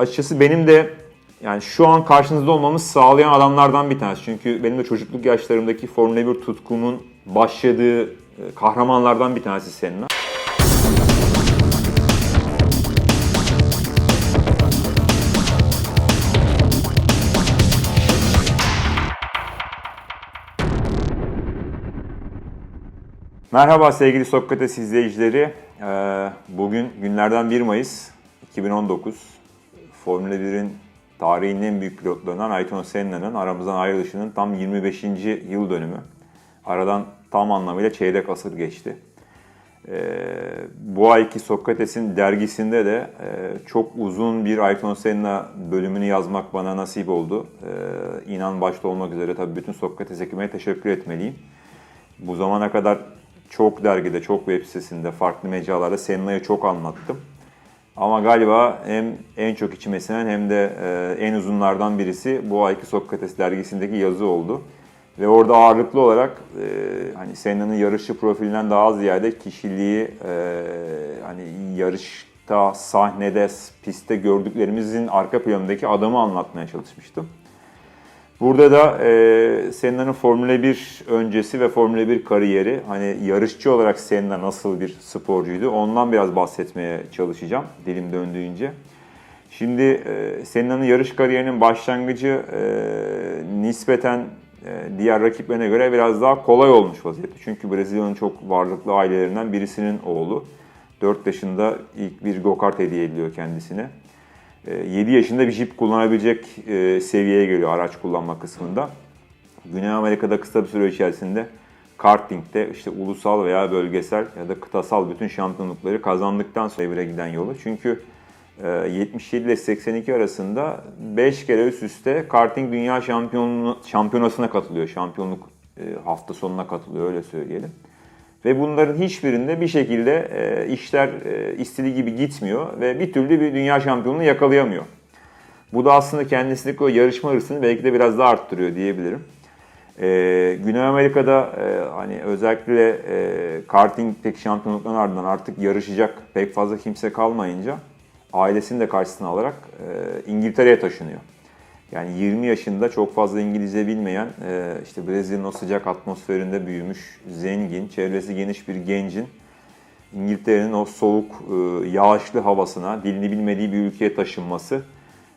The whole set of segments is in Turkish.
açıkçası benim de yani şu an karşınızda olmamı sağlayan adamlardan bir tanesi. Çünkü benim de çocukluk yaşlarımdaki Formula 1 tutkumun başladığı e, kahramanlardan bir tanesi Senna. Merhaba sevgili Sokrates izleyicileri. Ee, Bugün günlerden 1 Mayıs 2019. Formula 1'in tarihinin en büyük pilotlarından Ayrton Senna'nın aramızdan ayrılışının tam 25. yıl dönümü. Aradan tam anlamıyla çeyrek asır geçti. Ee, Bu ayki Sokrates'in dergisinde de e, çok uzun bir Ayrton Senna bölümünü yazmak bana nasip oldu. Ee, İnan başta olmak üzere tabii bütün Sokrates ekibine teşekkür etmeliyim. Bu zamana kadar çok dergide, çok web sitesinde, farklı mecralarda Senna'yı çok anlattım. Ama galiba hem en çok içime sinen hem de e, en uzunlardan birisi bu ayki Sokrates dergisindeki yazı oldu. Ve orada ağırlıklı olarak e, hani Senna'nın yarışçı profilinden daha ziyade kişiliği, e, hani yarışta, sahnede, pistte gördüklerimizin arka planındaki adamı anlatmaya çalışmıştım. Burada da e, Senna'nın Formula 1 öncesi ve Formula 1 kariyeri, hani yarışçı olarak Senna nasıl bir sporcuydu ondan biraz bahsetmeye çalışacağım dilim döndüğünce. Şimdi e, Senna'nın yarış kariyerinin başlangıcı e, nispeten e, diğer rakiplerine göre biraz daha kolay olmuş vaziyette. Çünkü Brezilya'nın çok varlıklı ailelerinden birisinin oğlu. 4 yaşında ilk bir go-kart hediye ediliyor kendisine. 7 yaşında bir jip kullanabilecek e, seviyeye geliyor araç kullanma kısmında. Güney Amerika'da kısa bir süre içerisinde karting'de işte ulusal veya bölgesel ya da kıtasal bütün şampiyonlukları kazandıktan sonra evre giden yolu. Çünkü e, 77 ile 82 arasında 5 kere üst üste karting dünya şampiyonu, şampiyonasına katılıyor. Şampiyonluk e, hafta sonuna katılıyor öyle söyleyelim. Ve bunların hiçbirinde bir şekilde e, işler e, istediği gibi gitmiyor ve bir türlü bir dünya şampiyonluğu yakalayamıyor. Bu da aslında kendisindeki o yarışma hırsını belki de biraz daha arttırıyor diyebilirim. E, Güney Amerika'da e, hani özellikle e, kartingdeki şampiyonlukların ardından artık yarışacak pek fazla kimse kalmayınca ailesini de karşısına alarak e, İngiltere'ye taşınıyor. Yani 20 yaşında çok fazla İngilizce bilmeyen, e, işte Brezilya'nın o sıcak atmosferinde büyümüş, zengin, çevresi geniş bir gencin İngiltere'nin o soğuk, e, yağışlı havasına, dilini bilmediği bir ülkeye taşınması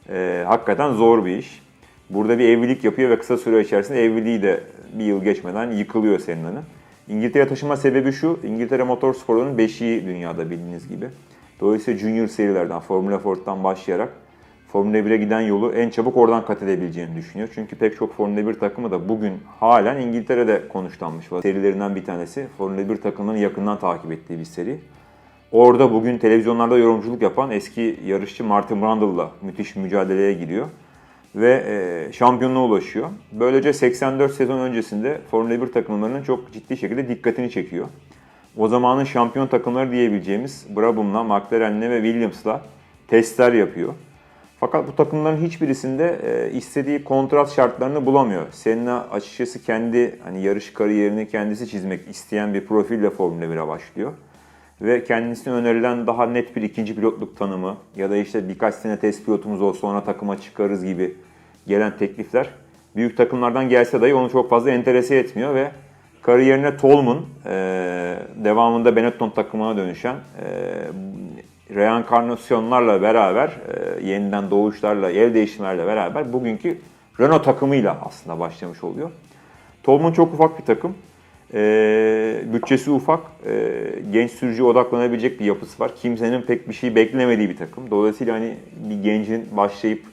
e, hakikaten zor bir iş. Burada bir evlilik yapıyor ve kısa süre içerisinde evliliği de bir yıl geçmeden yıkılıyor Senna'nın. İngiltere'ye taşınma sebebi şu, İngiltere motorsporunun beşiği dünyada bildiğiniz gibi. Dolayısıyla junior serilerden, Formula Ford'dan başlayarak Formula 1'e giden yolu en çabuk oradan kat edebileceğini düşünüyor. Çünkü pek çok Formula 1 takımı da bugün halen İngiltere'de konuşlanmış. Serilerinden bir tanesi Formula 1 takımının yakından takip ettiği bir seri. Orada bugün televizyonlarda yorumculuk yapan eski yarışçı Martin Brundle'la müthiş mücadeleye giriyor. Ve e, şampiyonluğa ulaşıyor. Böylece 84 sezon öncesinde Formula 1 takımlarının çok ciddi şekilde dikkatini çekiyor. O zamanın şampiyon takımları diyebileceğimiz Brabham'la, McLaren'le ve Williams'la testler yapıyor. Fakat bu takımların hiçbirisinde e, istediği kontrat şartlarını bulamıyor. Senna açıkçası kendi hani yarış kariyerini kendisi çizmek isteyen bir profille Formula 1'e başlıyor. Ve kendisine önerilen daha net bir ikinci pilotluk tanımı ya da işte birkaç sene test pilotumuz olsa sonra takıma çıkarız gibi gelen teklifler büyük takımlardan gelse dahi onu çok fazla enterese etmiyor ve kariyerine Tolman e, devamında Benetton takımına dönüşen e, reenkarnasyonlarla beraber, e, yeniden doğuşlarla, el değişimlerle beraber bugünkü Renault takımıyla aslında başlamış oluyor. Tolman çok ufak bir takım. E, bütçesi ufak, e, genç sürücüye odaklanabilecek bir yapısı var. Kimsenin pek bir şey beklemediği bir takım. Dolayısıyla hani bir gencin başlayıp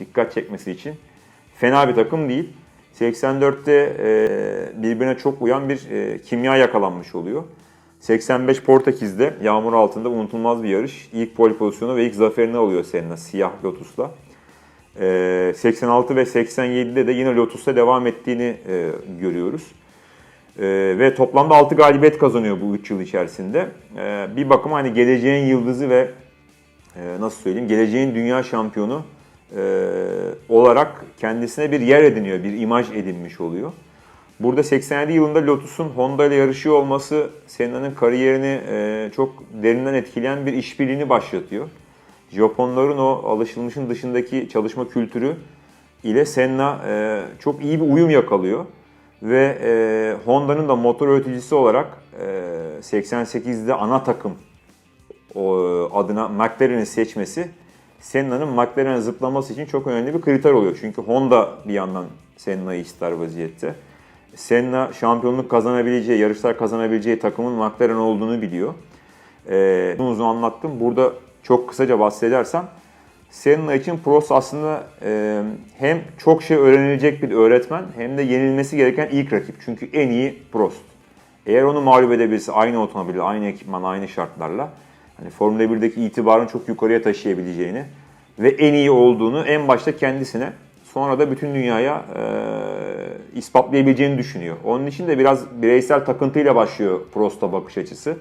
dikkat çekmesi için fena bir takım değil. 84'te e, birbirine çok uyan bir e, kimya yakalanmış oluyor. 85 Portekiz'de yağmur altında unutulmaz bir yarış. İlk pole pozisyonu ve ilk zaferini alıyor Senna siyah Lotus'la. Ee, 86 ve 87'de de yine Lotus'ta devam ettiğini e, görüyoruz. Ee, ve toplamda 6 galibiyet kazanıyor bu 3 yıl içerisinde. Ee, bir bakıma hani geleceğin yıldızı ve e, nasıl söyleyeyim geleceğin dünya şampiyonu e, olarak kendisine bir yer ediniyor, bir imaj edinmiş oluyor. Burada 87 yılında Lotus'un Honda ile yarışıyor olması Senna'nın kariyerini e, çok derinden etkileyen bir işbirliğini başlatıyor. Japonların o alışılmışın dışındaki çalışma kültürü ile Senna e, çok iyi bir uyum yakalıyor. Ve e, Honda'nın da motor üreticisi olarak e, 88'de ana takım o adına McLaren'i seçmesi Senna'nın McLaren'e zıplaması için çok önemli bir kriter oluyor. Çünkü Honda bir yandan Senna'yı ister vaziyette. Senna şampiyonluk kazanabileceği, yarışlar kazanabileceği takımın McLaren olduğunu biliyor. Ee, uzun uzun anlattım. Burada çok kısaca bahsedersem Senna için Prost aslında e, hem çok şey öğrenilecek bir öğretmen hem de yenilmesi gereken ilk rakip. Çünkü en iyi Prost. Eğer onu mağlup edebilirse aynı otomobille, aynı ekipman, aynı şartlarla hani Formula 1'deki itibarını çok yukarıya taşıyabileceğini ve en iyi olduğunu en başta kendisine sonra da bütün dünyaya e, ispatlayabileceğini düşünüyor. Onun için de biraz bireysel takıntıyla başlıyor Prost'a bakış açısı.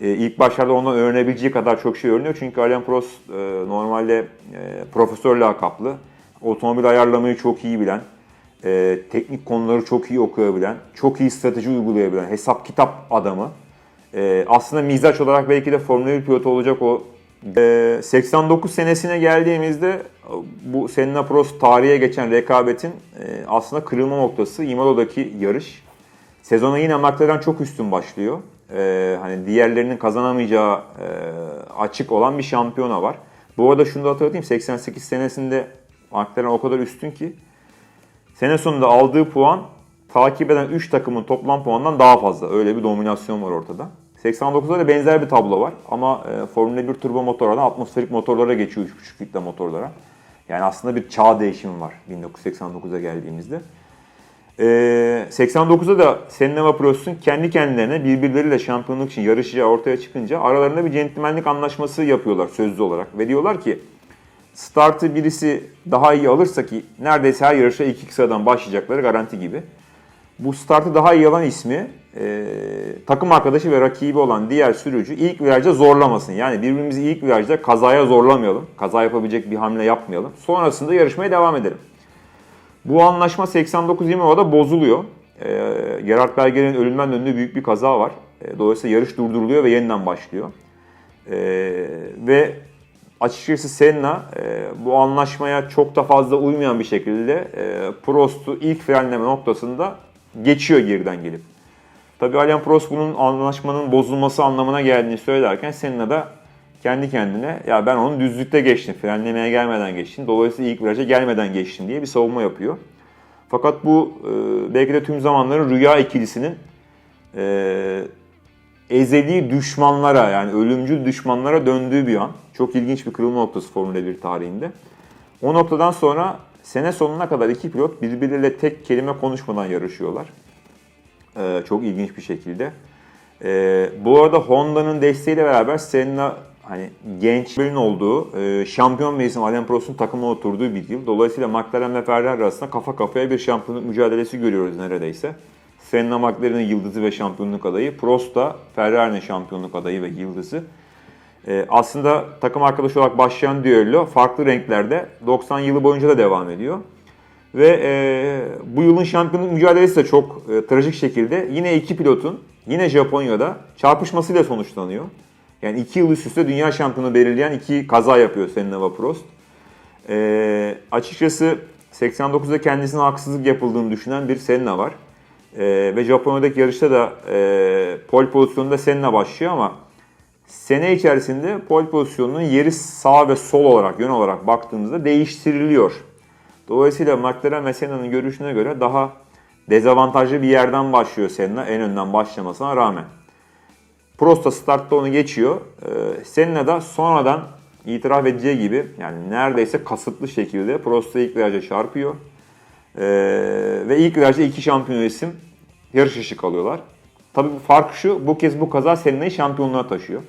E, ilk başlarda ondan öğrenebileceği kadar çok şey öğreniyor. Çünkü Alain Prost e, normalde e, profesör lakaplı. Otomobil ayarlamayı çok iyi bilen, e, teknik konuları çok iyi okuyabilen, çok iyi strateji uygulayabilen, hesap kitap adamı. E, aslında mizaç olarak belki de Formula 1 pilotu olacak o. E, 89 senesine geldiğimizde bu Senna Prost tarihe geçen rekabetin e, aslında kırılma noktası Imola'daki yarış. Sezona yine McLaren çok üstün başlıyor. Ee, hani diğerlerinin kazanamayacağı e, açık olan bir şampiyona var. Bu arada şunu da hatırlatayım. 88 senesinde McLaren o kadar üstün ki sene sonunda aldığı puan takip eden 3 takımın toplam puanından daha fazla. Öyle bir dominasyon var ortada. 89'da da benzer bir tablo var ama e, Formula 1 turbo motorlardan atmosferik motorlara geçiyor 3.5 litre motorlara. Yani aslında bir çağ değişimi var 1989'a geldiğimizde. Ee, 89'da da Senna ve Prost'un kendi kendilerine birbirleriyle şampiyonluk için yarışacağı ortaya çıkınca aralarında bir centilmenlik anlaşması yapıyorlar sözlü olarak. Ve diyorlar ki startı birisi daha iyi alırsa ki neredeyse her yarışa ilk iki sıradan başlayacakları garanti gibi. Bu startı daha iyi alan ismi e, takım arkadaşı ve rakibi olan diğer sürücü ilk virajda zorlamasın. Yani birbirimizi ilk virajda kazaya zorlamayalım. Kaza yapabilecek bir hamle yapmayalım. Sonrasında yarışmaya devam edelim. Bu anlaşma 89 Imola'da bozuluyor. E, Gerhard Berger'in ölümden döndüğü büyük bir kaza var. E, dolayısıyla yarış durduruluyor ve yeniden başlıyor. E, ve açıkçası Senna e, bu anlaşmaya çok da fazla uymayan bir şekilde e, Prost'u ilk frenleme noktasında geçiyor geriden gelip. Tabii Alain Prost bunun anlaşmanın bozulması anlamına geldiğini söylerken Senna da kendi kendine ya ben onu düzlükte geçtim, frenlemeye gelmeden geçtim. Dolayısıyla ilk viraja gelmeden geçtim diye bir savunma yapıyor. Fakat bu e, belki de tüm zamanların rüya ikilisinin e, ezeli düşmanlara yani ölümcül düşmanlara döndüğü bir an. Çok ilginç bir kırılma noktası Formula 1 tarihinde. O noktadan sonra sene sonuna kadar iki pilot birbirleriyle tek kelime konuşmadan yarışıyorlar. E, çok ilginç bir şekilde. E, bu arada Honda'nın desteğiyle beraber Senna hani gençlerin olduğu, e, şampiyon bir isim Alain Prost'un takıma oturduğu bir yıl. Dolayısıyla McLaren ve Ferrari arasında kafa kafaya bir şampiyonluk mücadelesi görüyoruz neredeyse. Senna McLaren'in yıldızı ve şampiyonluk adayı. Prost da Ferrari'nin şampiyonluk adayı ve yıldızı. E, aslında takım arkadaşı olarak başlayan düello farklı renklerde 90 yılı boyunca da devam ediyor. Ve e, bu yılın şampiyonluk mücadelesi de çok e, trajik şekilde yine iki pilotun yine Japonya'da çarpışmasıyla sonuçlanıyor. Yani iki yıl üst üste dünya şampiyonu belirleyen iki kaza yapıyor Senna ve Prost. E, açıkçası 89'da kendisine haksızlık yapıldığını düşünen bir Senna var. E, ve Japonya'daki yarışta da e, pole pozisyonunda Senna başlıyor ama sene içerisinde pole pozisyonunun yeri sağ ve sol olarak, yön olarak baktığımızda değiştiriliyor. Dolayısıyla McLaren ve Senna'nın görüşüne göre daha dezavantajlı bir yerden başlıyor Senna en önden başlamasına rağmen. Prost startta onu geçiyor. Ee, Senna da sonradan itiraf edeceği gibi yani neredeyse kasıtlı şekilde Prost'a ilk viraja çarpıyor. Ee, ve ilk virajda iki şampiyon isim yarış dışı kalıyorlar. Tabii fark şu, bu kez bu kaza Senna'yı şampiyonluğa taşıyor.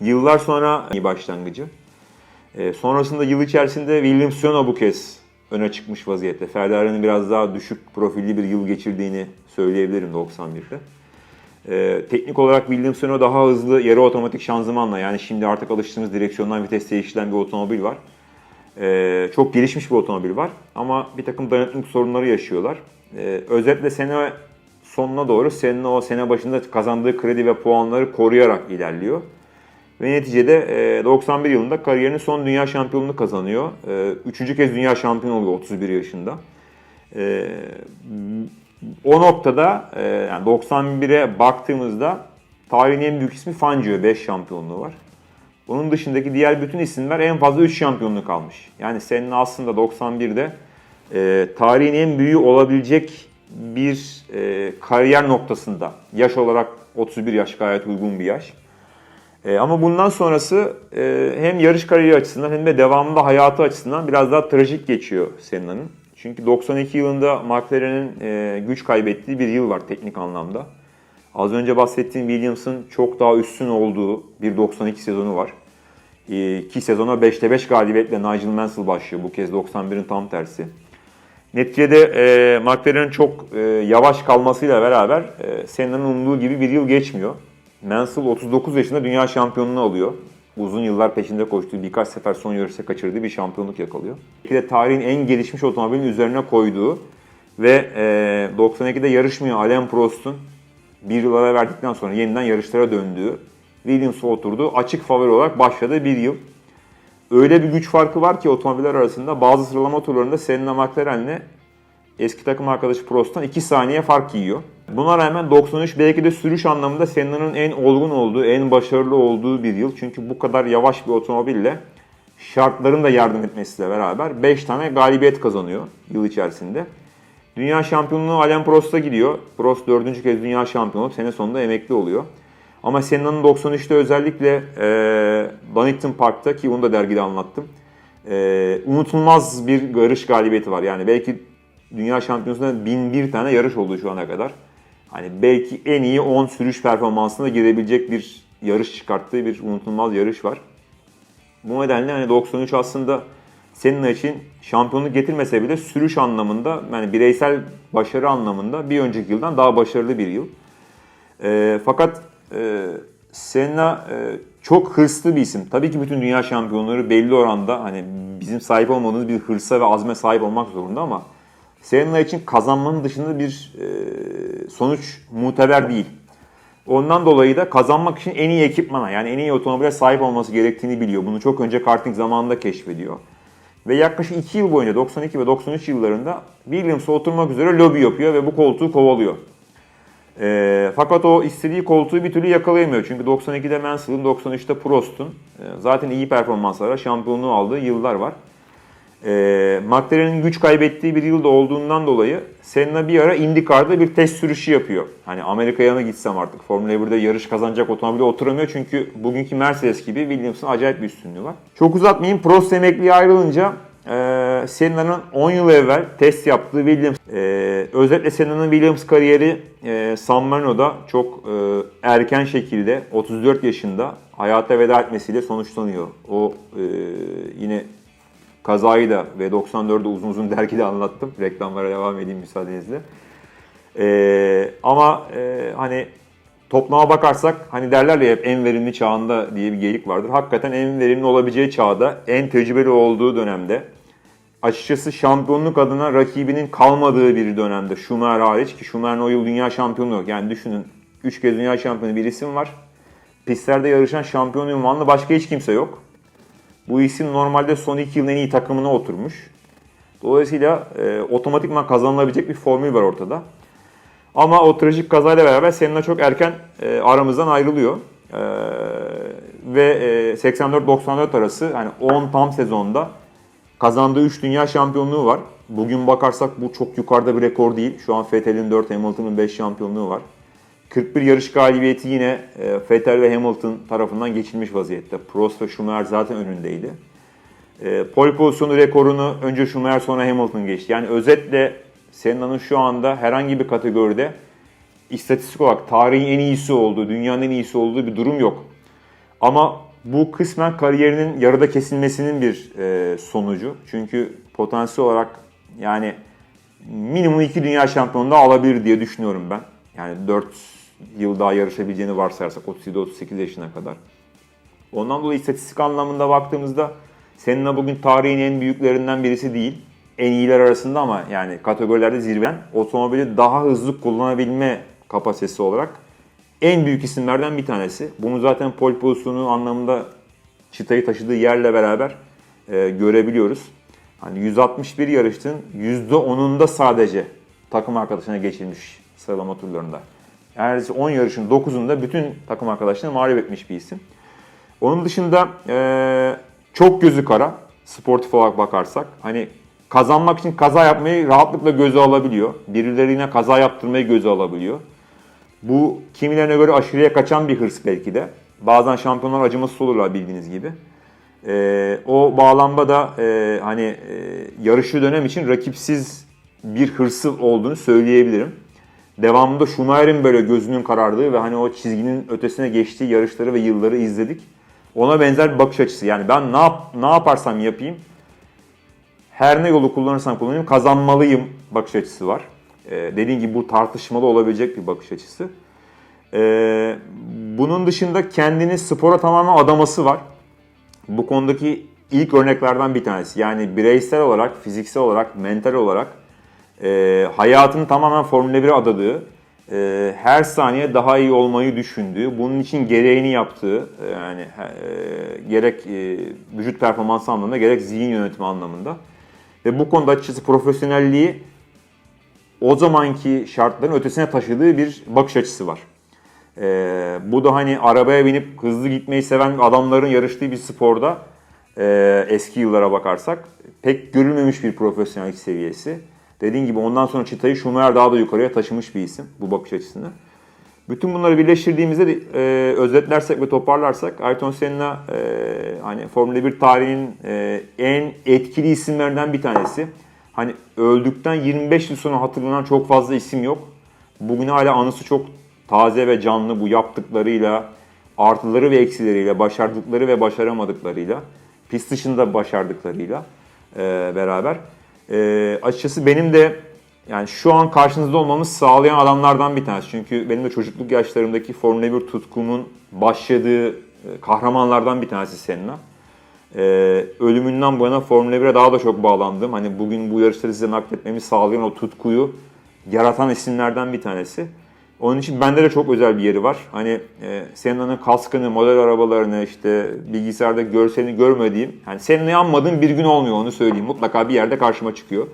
Yıllar sonra iyi başlangıcı. Ee, sonrasında yıl içerisinde Williams Senna bu kez öne çıkmış vaziyette. Ferrari'nin biraz daha düşük profilli bir yıl geçirdiğini söyleyebilirim 91'de. Ee, teknik olarak Williams Renault daha hızlı yarı otomatik şanzımanla yani şimdi artık alıştığımız direksiyondan vites değiştirilen bir otomobil var. Ee, çok gelişmiş bir otomobil var ama bir takım dayanıklılık sorunları yaşıyorlar. Ee, özetle sene sonuna doğru senin o sene başında kazandığı kredi ve puanları koruyarak ilerliyor. Ve neticede e, 91 yılında kariyerinin son dünya şampiyonluğunu kazanıyor. E, Üçüncü kez dünya şampiyonu oluyor 31 yaşında. E, o noktada e, yani 91'e baktığımızda tarihin en büyük ismi Fangio 5 şampiyonluğu var. Bunun dışındaki diğer bütün isimler en fazla 3 şampiyonluk almış. Yani senin aslında 91'de e, tarihin en büyüğü olabilecek bir e, kariyer noktasında. Yaş olarak 31 yaş gayet uygun bir yaş. E, ama bundan sonrası e, hem yarış kariyeri açısından hem de devamında hayatı açısından biraz daha trajik geçiyor Senna'nın. Çünkü 92 yılında McLaren'in e, güç kaybettiği bir yıl var teknik anlamda. Az önce bahsettiğim Williams'ın çok daha üstün olduğu bir 92 sezonu var. E, ki sezona 5'te 5 galibiyetle Nigel Mansell başlıyor. Bu kez 91'in tam tersi. Neticede e, McLaren'in çok e, yavaş kalmasıyla beraber e, Senna'nın umduğu gibi bir yıl geçmiyor. Mansell 39 yaşında dünya şampiyonluğunu alıyor. Uzun yıllar peşinde koştuğu birkaç sefer son yarışta kaçırdığı bir şampiyonluk yakalıyor. Bir de tarihin en gelişmiş otomobilin üzerine koyduğu ve e, 92'de yarışmıyor Alain Prost'un bir yıl ara verdikten sonra yeniden yarışlara döndüğü, Williams'a oturduğu açık favori olarak başladığı bir yıl. Öyle bir güç farkı var ki otomobiller arasında bazı sıralama turlarında Senna McLaren'le eski takım arkadaşı Prost'tan 2 saniye fark yiyor. Buna rağmen 93 belki de sürüş anlamında Senna'nın en olgun olduğu, en başarılı olduğu bir yıl. Çünkü bu kadar yavaş bir otomobille şartların da yardım etmesiyle beraber 5 tane galibiyet kazanıyor yıl içerisinde. Dünya şampiyonluğu Alain Prost'a gidiyor. Prost 4. kez dünya şampiyonu sene sonunda emekli oluyor. Ama Senna'nın 93'te özellikle e, Donington Park'ta ki onu da dergide anlattım. E, unutulmaz bir yarış galibiyeti var. Yani belki dünya şampiyonasında 1001 tane yarış oldu şu ana kadar. Hani belki en iyi 10 sürüş performansına girebilecek bir yarış çıkarttığı bir unutulmaz yarış var. Bu nedenle hani 93 aslında Senna için şampiyonluk getirmese bile sürüş anlamında yani bireysel başarı anlamında bir önceki yıldan daha başarılı bir yıl. E, fakat e, Senna e, çok hırslı bir isim. Tabii ki bütün dünya şampiyonları belli oranda hani bizim sahip olmadığımız bir hırsa ve azme sahip olmak zorunda ama Senna için kazanmanın dışında bir e, sonuç muteber değil. Ondan dolayı da kazanmak için en iyi ekipmana yani en iyi otomobile sahip olması gerektiğini biliyor. Bunu çok önce karting zamanında keşfediyor. Ve yaklaşık 2 yıl boyunca 92 ve 93 yıllarında Williams'a oturmak üzere lobi yapıyor ve bu koltuğu kovalıyor. E, fakat o istediği koltuğu bir türlü yakalayamıyor. Çünkü 92'de Mansell'ın, 93'te Prost'un e, zaten iyi performanslara şampiyonluğu aldığı yıllar var. E, McLaren'in güç kaybettiği bir yılda olduğundan dolayı Senna bir ara IndyCar'da bir test sürüşü yapıyor. Hani Amerika'ya mı gitsem artık Formula 1'de yarış kazanacak otomobile oturamıyor çünkü bugünkü Mercedes gibi Williams'ın acayip bir üstünlüğü var. Çok uzatmayayım Prost emekliye ayrılınca e, Senna'nın 10 yıl evvel test yaptığı Williams, e, özetle Senna'nın Williams kariyeri e, San Marino'da çok e, erken şekilde 34 yaşında hayata veda etmesiyle sonuçlanıyor. O e, yine kazayı da ve 94'de uzun uzun dergide anlattım. Reklamlara devam edeyim müsaadenizle. E, ama e, hani toplama bakarsak hani derler ya hep en verimli çağında diye bir geyik vardır. Hakikaten en verimli olabileceği çağda, en tecrübeli olduğu dönemde açıkçası şampiyonluk adına rakibinin kalmadığı bir dönemde Schumacher hariç ki Schumacher'in o yıl dünya şampiyonu yok. Yani düşünün 3 kez dünya şampiyonu bir isim var. Pistlerde yarışan şampiyon ünvanlı başka hiç kimse yok. Bu isim normalde son 2 yılın en iyi takımına oturmuş. Dolayısıyla e, otomatikman kazanılabilecek bir formül var ortada. Ama o trajik kazayla beraber Senna çok erken e, aramızdan ayrılıyor. E, ve e, 84-94 arası hani 10 tam sezonda kazandığı 3 dünya şampiyonluğu var. Bugün bakarsak bu çok yukarıda bir rekor değil. Şu an Vettel'in 4, Hamilton'ın 5 şampiyonluğu var. 41 yarış galibiyeti yine e, Vettel ve Hamilton tarafından geçilmiş vaziyette. Prost ve Schumacher zaten önündeydi. E, pole pozisyonu rekorunu önce Schumacher sonra Hamilton geçti. Yani özetle Senna'nın şu anda herhangi bir kategoride istatistik olarak tarihin en iyisi olduğu, dünyanın en iyisi olduğu bir durum yok. Ama bu kısmen kariyerinin yarıda kesilmesinin bir e, sonucu. Çünkü potansiyel olarak yani minimum iki dünya şampiyonluğu alabilir diye düşünüyorum ben. Yani 4 yıl daha yarışabileceğini varsayarsak 37-38 yaşına kadar. Ondan dolayı istatistik anlamında baktığımızda Senna bugün tarihin en büyüklerinden birisi değil. En iyiler arasında ama yani kategorilerde zirven otomobili daha hızlı kullanabilme kapasitesi olarak en büyük isimlerden bir tanesi. Bunu zaten pole pozisyonu anlamında çıtayı taşıdığı yerle beraber e, görebiliyoruz. Hani 161 yarıştın %10'unda sadece takım arkadaşına geçilmiş sıralama turlarında. Neredeyse 10 yarışın 9'unda bütün takım arkadaşlarını mağlup etmiş bir isim. Onun dışında e, çok gözü kara sportif olarak bakarsak. Hani kazanmak için kaza yapmayı rahatlıkla göze alabiliyor. Birilerine kaza yaptırmayı göze alabiliyor. Bu kimilerine göre aşırıya kaçan bir hırs belki de. Bazen şampiyonlar acımasız olurlar bildiğiniz gibi. Ee, o bağlamda da e, hani e, yarışı dönem için rakipsiz bir hırsı olduğunu söyleyebilirim. Devamında Schumacher'in böyle gözünün karardığı ve hani o çizginin ötesine geçtiği yarışları ve yılları izledik. Ona benzer bir bakış açısı. Yani ben ne yap ne yaparsam yapayım her ne yolu kullanırsam kullanayım kazanmalıyım bakış açısı var. Ee, dediğim gibi bu tartışmalı olabilecek bir bakış açısı. Ee, bunun dışında kendini spora tamamen adaması var. Bu konudaki ilk örneklerden bir tanesi. Yani bireysel olarak, fiziksel olarak, mental olarak e, hayatını tamamen Formula 1'e adadığı, e, her saniye daha iyi olmayı düşündüğü, bunun için gereğini yaptığı, e, yani e, gerek e, vücut performansı anlamında gerek zihin yönetimi anlamında. Ve bu konuda açıkçası profesyonelliği o zamanki şartların ötesine taşıdığı bir bakış açısı var. Ee, bu da hani arabaya binip hızlı gitmeyi seven adamların yarıştığı bir sporda e, eski yıllara bakarsak pek görülmemiş bir profesyonellik seviyesi. Dediğim gibi ondan sonra çıtayı Schumacher daha da yukarıya taşımış bir isim bu bakış açısını. Bütün bunları birleştirdiğimizde de, e, özetlersek ve toparlarsak Ayrton Senna e, hani Formula 1 tarihinin e, en etkili isimlerinden bir tanesi. Hani öldükten 25 yıl sonra hatırlanan çok fazla isim yok. Bugün hala anısı çok taze ve canlı bu yaptıklarıyla, artıları ve eksileriyle, başardıkları ve başaramadıklarıyla, pist dışında başardıklarıyla e, beraber. E, açıkçası benim de yani şu an karşınızda olmamı sağlayan adamlardan bir tanesi. Çünkü benim de çocukluk yaşlarımdaki Formula 1 tutkumun başladığı e, kahramanlardan bir tanesi Senna. Ee, ölümünden bu yana Formula 1'e daha da çok bağlandım. Hani bugün bu yarışları size nakletmemi sağlayan o tutkuyu yaratan isimlerden bir tanesi. Onun için bende de çok özel bir yeri var. Hani e, Senna'nın kaskını, model arabalarını, işte bilgisayarda görselini görmediğim, yani Senna'yı anmadığım bir gün olmuyor onu söyleyeyim. Mutlaka bir yerde karşıma çıkıyor.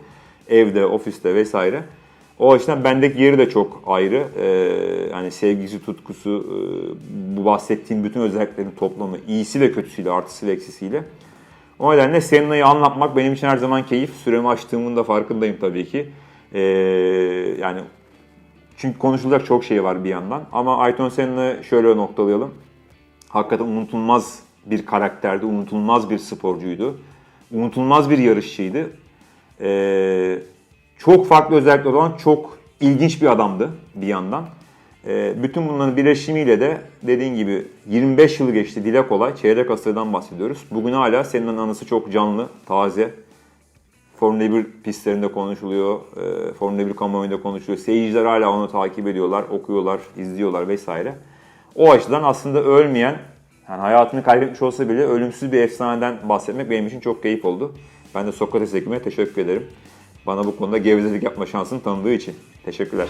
Evde, ofiste vesaire. O açıdan bendeki yeri de çok ayrı. Ee, hani sevgisi, tutkusu, e, bu bahsettiğim bütün özelliklerin toplamı, iyisi ve kötüsüyle, artısı ve eksisiyle. O nedenle Senna'yı anlatmak benim için her zaman keyif. Süremi açtığımın da farkındayım tabii ki. Ee, yani çünkü konuşulacak çok şey var bir yandan. Ama Ayrton Senna'yı şöyle noktalayalım. Hakikaten unutulmaz bir karakterdi, unutulmaz bir sporcuydu. Unutulmaz bir yarışçıydı. Ee, çok farklı özellikleri olan çok ilginç bir adamdı bir yandan. Ee, bütün bunların birleşimiyle de dediğin gibi 25 yıl geçti dile kolay. Çeyrek asırdan bahsediyoruz. Bugün hala senin anısı çok canlı, taze. Formula 1 pistlerinde konuşuluyor, e, Formula 1 kamuoyunda konuşuluyor. Seyirciler hala onu takip ediyorlar, okuyorlar, izliyorlar vesaire. O açıdan aslında ölmeyen, yani hayatını kaybetmiş olsa bile ölümsüz bir efsaneden bahsetmek benim için çok keyif oldu. Ben de Sokrates ekibine teşekkür ederim. Bana bu konuda gevezelik yapma şansını tanıdığı için. Teşekkürler.